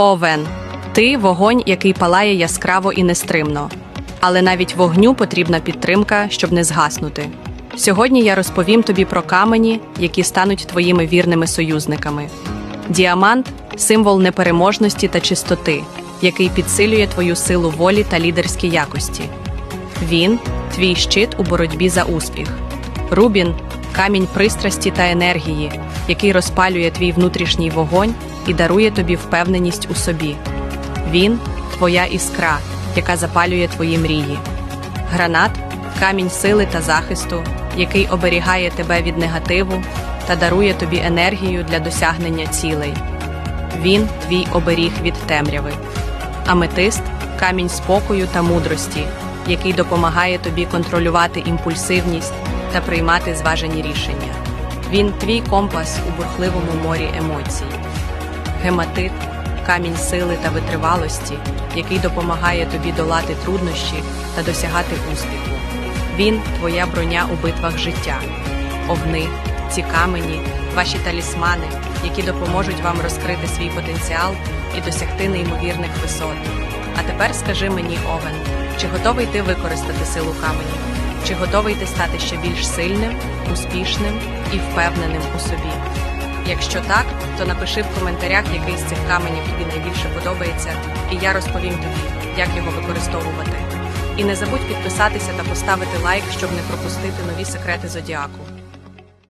Овен. Ти вогонь, який палає яскраво і нестримно. Але навіть вогню потрібна підтримка, щоб не згаснути. Сьогодні я розповім тобі про камені, які стануть твоїми вірними союзниками. Діамант символ непереможності та чистоти, який підсилює твою силу волі та лідерські якості. Він твій щит у боротьбі за успіх. Рубін камінь пристрасті та енергії, який розпалює твій внутрішній вогонь і дарує тобі впевненість у собі. Він твоя іскра, яка запалює твої мрії. Гранат камінь сили та захисту, який оберігає тебе від негативу та дарує тобі енергію для досягнення цілей. Він твій оберіг від темряви. Аметист камінь спокою та мудрості, який допомагає тобі контролювати імпульсивність та приймати зважені рішення. Він твій компас у бурхливому морі емоцій. Гематит камінь сили та витривалості, який допомагає тобі долати труднощі та досягати успіху. Він твоя броня у битвах життя. Овни, ці камені, ваші талісмани, які допоможуть вам розкрити свій потенціал і досягти неймовірних висот. А тепер скажи мені, Овен, чи готовий ти використати силу каменів? Чи готовий ти стати ще більш сильним, успішним і впевненим у собі? Якщо так, то напиши в коментарях, який з цих каменів тобі найбільше подобається, і я розповім тобі, як його використовувати. І не забудь підписатися та поставити лайк, щоб не пропустити нові секрети зодіаку.